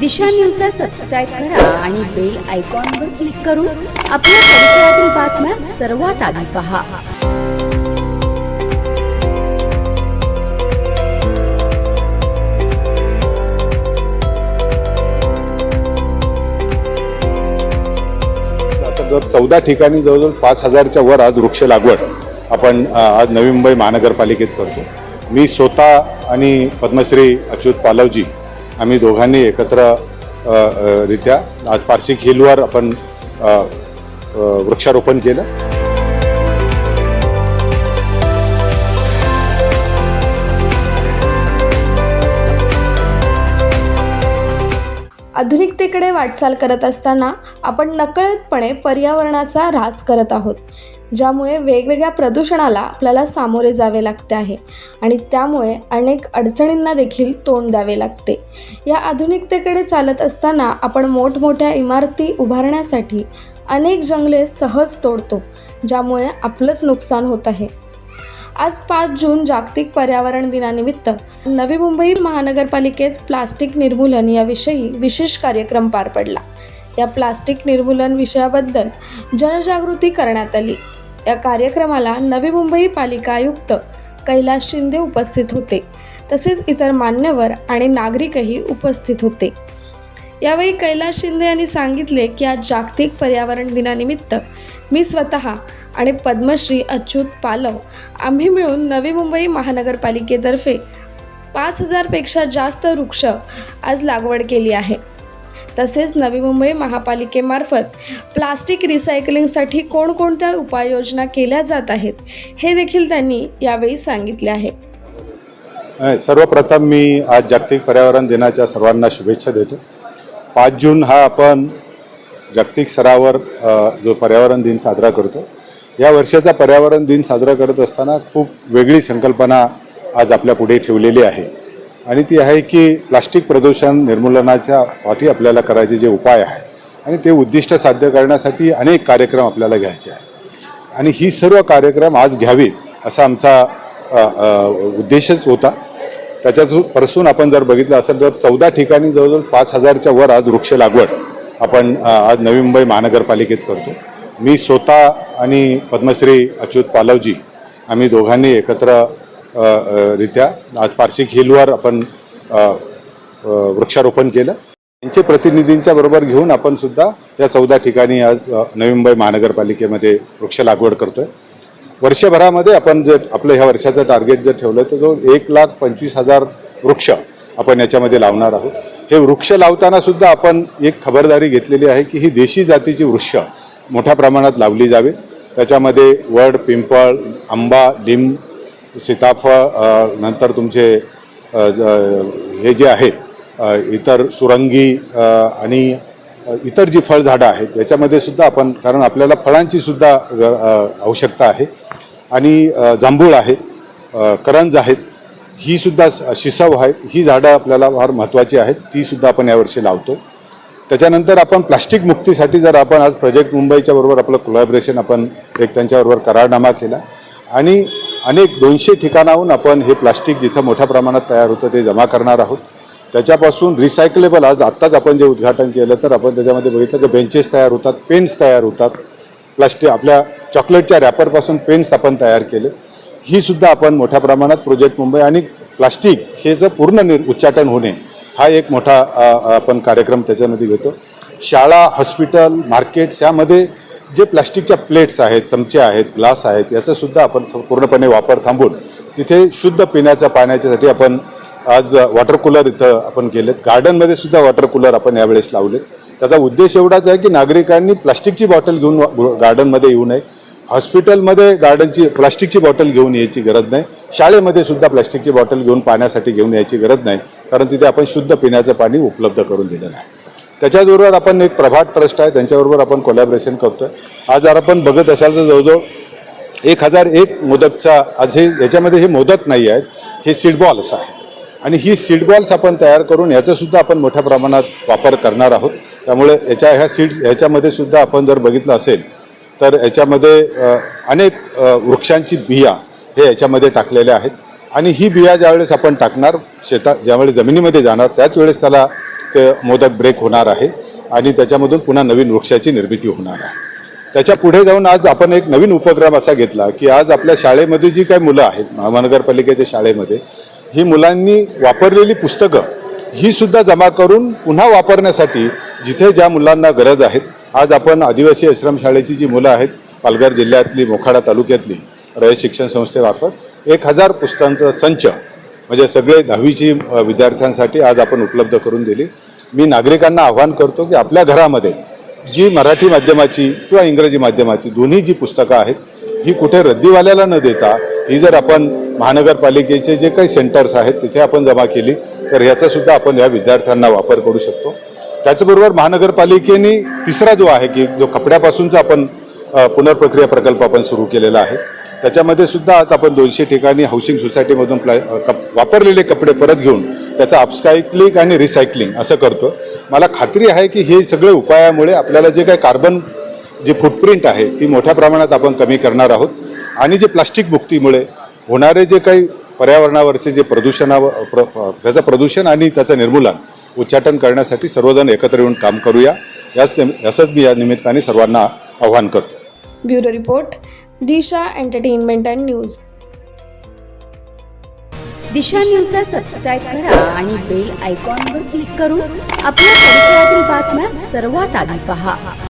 दिशा न्यूजला सबस्क्राईब करा आणि बेल आयकॉनवर क्लिक करून आपल्या परिसरातील बातम्या सर्वात आधी पहा. जर चौदा ठिकाणी जवळजवळ पाच हजारच्या वर आज वृक्ष लागवड आपण आज नवी मुंबई महानगरपालिकेत करतो. मी स्वतः आणि पद्मश्री अच्युत पालवजी आम्ही दोघांनी एकत्र रित्या आज पारसिक हिलवर आपण वृक्षारोपण केलं. आधुनिकतेकडे वाटचाल करत असताना आपण नकळतपणे पर्यावरणाचा ऱ्हास करत आहोत. ज्यामुळे वेगवेगळ्या प्रदूषणाला आपल्याला सामोरे जावे लागते आहे. आणि त्यामुळे अनेक अडचणींना देखील तोंड द्यावे लागते. या आधुनिकतेकडे चालत असताना आपण मोठमोठ्या इमारती उभारण्यासाठी अनेक जंगले सहज तोडतो ज्यामुळे आपलंच नुकसान होत आहे. आज पाच जून जागतिक पर्यावरण दिनानिमित्त नवी मुंबई महानगरपालिकेत प्लास्टिक निर्मूलन याविषयी विशेष कार्यक्रम पार पडला. या प्लास्टिक निर्मूलन विषयाबद्दल जनजागृती करण्यात आली. या कार्यक्रमाला नवी मुंबई पालिका आयुक्त कैलास शिंदे उपस्थित होते. तसेच इतर मान्यवर आणि नागरिकही उपस्थित होते. यावेळी कैलास शिंदे यांनी सांगितले की आज जागतिक पर्यावरण दिनानिमित्त मी स्वतः आणि पद्मश्री अच्युत पालव आम्ही मिळून नवी मुंबई महानगरपालिकेतर्फे पाच हजारपेक्षा जास्त वृक्ष आज लागवड केली आहे. तसेच नवी मुंबई महापालिकेमार्फत प्लास्टिक रिसायकलिंगसाठी कोणकोणत्या उपाययोजना केल्या जात आहेत हे देखील त्यांनी यावेळी सांगितले आहे. सर्वप्रथम मी आज जागतिक पर्यावरण दिनाच्या सर्वांना शुभेच्छा देतो. पाच जून हा आपण जागतिक स्तरावर जो पर्यावरण दिन साजरा करतो या वर्षाचा पर्यावरण दिन साजरा करत असताना खूप वेगळी संकल्पना आज आपल्या पुढे ठेवलेली आहे. आणि ती आहे की प्लास्टिक प्रदूषण निर्मूलनाच्या पाठी आपल्याला करायचे जे उपाय आहे आणि ते उद्दिष्ट साध्य करण्यासाठी अनेक कार्यक्रम आपल्याला घ्यायचे आहेत. आणि ही सर्व कार्यक्रम आज घ्यावीत असा आमचा उद्देशच होता. त्याच्यापासून आपण जर बघितलं असेल तर चौदा ठिकाणी जवळजवळ पाच हजारच्या वर आज वृक्ष लागवड आपण आज नवी मुंबई महानगरपालिकेत करतो. मी स्वतः आणि पद्मश्री अच्युत पालवजी आम्ही दोघांनी एकत्र रित्या आज पारसिक हिलवर आपण वृक्षारोपण केलं. त्यांचे प्रतिनिधींच्या बरोबर घेऊन आपण सुद्धा या चौदा ठिकाणी आज नवी मुंबई महानगरपालिकेमध्ये वृक्ष लागवड करतोय. वर्षभरामध्ये आपण जर आपलं ह्या वर्षाचं टार्गेट जर ठेवलं तर जो एक लाख पंचवीस हजार वृक्ष आपण याच्यामध्ये लावणार आहोत. हे वृक्ष लावताना सुद्धा आपण एक खबरदारी घेतलेली आहे की ही देशी जातीची वृक्ष मोठ्या प्रमाणात लावली जावे. त्याच्यामध्ये वड पिंपळ आंबा लिंब सीताफळ नंतर तुमचे हे जे आहेत इतर सुरंगी आणि इतर जी फळझाडं आहेत याच्यामध्ये सुद्धा आपण कारण आपल्याला फळांची सुद्धा आवश्यकता आहे. आणि जांभूळ आहे करंज आहेत ही सुद्धा शिसव आहेत ही झाडं आपल्याला फार महत्त्वाची आहेत ती सुद्धा आपण यावर्षी लावतो. त्याच्यानंतर आपण प्लास्टिक मुक्तीसाठी जर आपण आज प्रोजेक्ट मुंबईच्या बरोबर आपलं कोलॅबरेशन आपण एक त्यांच्याबरोबर करारनामा केला आणि अनेक दोनशे ठिकाणाहून आपण हे प्लास्टिक जिथं मोठ्या प्रमाणात तयार होतं ते जमा करणार आहोत. त्याच्यापासून रिसायकलेबल आज आत्ताच आपण जे उद्घाटन केलं तर आपण त्याच्यामध्ये बघितलं की बेंचेस तयार होतात पेन्स तयार होतात. प्लास्टिक आपल्या चॉकलेटच्या रॅपरपासून पेन्स आपण तयार केले. ही सुद्धा आपण मोठ्या प्रमाणात प्रोजेक्ट मुंबई आणि प्लास्टिक हे जर पूर्ण निर उच्चाटन होणे हा एक मोठा आपण कार्यक्रम त्याच्यामध्ये घेतो. शाळा हॉस्पिटल मार्केट्स यामध्ये जे प्लास्टिकच्या प्लेट्स आहेत चमचे आहेत ग्लास आहेत याचा सुद्धा आपण पूर्णपणे वापर थांबून तिथे शुद्ध पिण्याच्या पाण्याच्यासाठी आपण आज वॉटर कूलर इथं आपण केलेत गार्डनमध्ये सुद्धा वॉटर कूलर आपण यावेळेस लावलेत. त्याचा उद्देश एवढाच आहे की नागरिकांनी प्लास्टिकची बॉटल घेऊन गार्डनमध्ये येऊ नये. हॉस्पिटलमध्ये गार्डनची प्लास्टिकची बॉटल घेऊन यायची गरज नाही. शाळेमध्ये सुद्धा प्लास्टिकची बॉटल घेऊन पाण्यासाठी घेऊन यायची गरज नाही. कारण तिथे आपण शुद्ध पिण्याचं पाणी उपलब्ध करून दिलेलं आहे. त्याच्याबरोबर आपण एक प्रभात ट्रस्ट आहे त्यांच्याबरोबर आपण कोलॅबरेशन करतोय. आज जर आपण बघत असाल तर जवळजवळ एक हजार एक मोदकचा आज हे याच्यामध्ये हे मोदक नाही आहेत हे सीडबॉल्स आहे आणि ही सीडबॉल्स आपण तयार करून याचासुद्धा आपण मोठ्या प्रमाणात वापर करणार आहोत. त्यामुळे याच्या ह्या सीड्स ह्याच्यामध्ये सुद्धा आपण जर बघितलं असेल तर याच्यामध्ये अनेक वृक्षांची बिया हे याच्यामध्ये टाकलेल्या आहेत. आणि ही बिया ज्यावेळेस आपण टाकणार शेतात ज्यावेळेस जमिनीमध्ये जाणार त्याच वेळेस त्याला ते मोदक ब्रेक होणार आहे आणि त्याच्यामधून पुन्हा नवीन वृक्षाची निर्मिती होणार आहे. त्याच्या पुढे जाऊन आज आपण एक नवीन उपक्रम असा घेतला की आज आपल्या शाळेमध्ये जी काही मुलं आहेत महानगरपालिकेच्या शाळेमध्ये ही मुलांनी वापरलेली पुस्तकं ही सुद्धा जमा करून पुन्हा वापरण्यासाठी जिथे ज्या मुलांना गरज आहेत आज आपण आदिवासी आश्रमशाळेची जी मुलं आहेत पालघर जिल्ह्यातली मोखाडा तालुक्यातली रयत शिक्षण संस्थेमार्फत एक हजार पुस्तकांचा संच म्हणजे सगळे दहावीची विद्यार्थ्यांसाठी आज आपण उपलब्ध करून दिली. मी नागरिकांना आव्हान करतो की आपल्या घरामध्ये जी मराठी माध्यमाची किंवा इंग्रजी माध्यमाची दोन्ही जी पुस्तकं आहेत ही कुठे रद्दीवाल्याला न देता ही जर आपण महानगरपालिकेचे जे काही सेंटर्स आहेत तिथे आपण जमा केली तर याचासुद्धा आपण या विद्यार्थ्यांना वापर करू शकतो. त्याचबरोबर महानगरपालिकेने तिसरा जो आहे की जो कपड्यापासूनचा आपण पुनर्प्रक्रिया प्रकल्प आपण सुरू केलेला आहे त्याच्यामध्ये सुद्धा आता आपण दोनशे ठिकाणी हाऊसिंग सोसायटीमधून प्ला कप वापरलेले कपडे परत घेऊन त्याचं अपसायकलिंग आणि रिसायकलिंग असं करतो. मला खात्री आहे की हे सगळे उपायामुळे आपल्याला जे काही कार्बन जी फुटप्रिंट आहे ती मोठ्या प्रमाणात आपण कमी करणार आहोत. आणि जे प्लास्टिक मुक्तीमुळे होणारे जे काही पर्यावरणावरचे जे प्रदूषणावर प्र त्याचं प्रदूषण आणि त्याचं निर्मूलन उच्चाटन करण्यासाठी सर्वजण एकत्र येऊन काम करूया. याच निम- याचंच मी या निमित्ताने सर्वांना आव्हान करतो. Bureau report. Disha entertainment and news. Disha news न्यूजला सबस्क्राईब करा आणि बेल आयकॉनवर क्लिक करून आपल्या परिसरातील बातम्या सर्वात आधी पहा.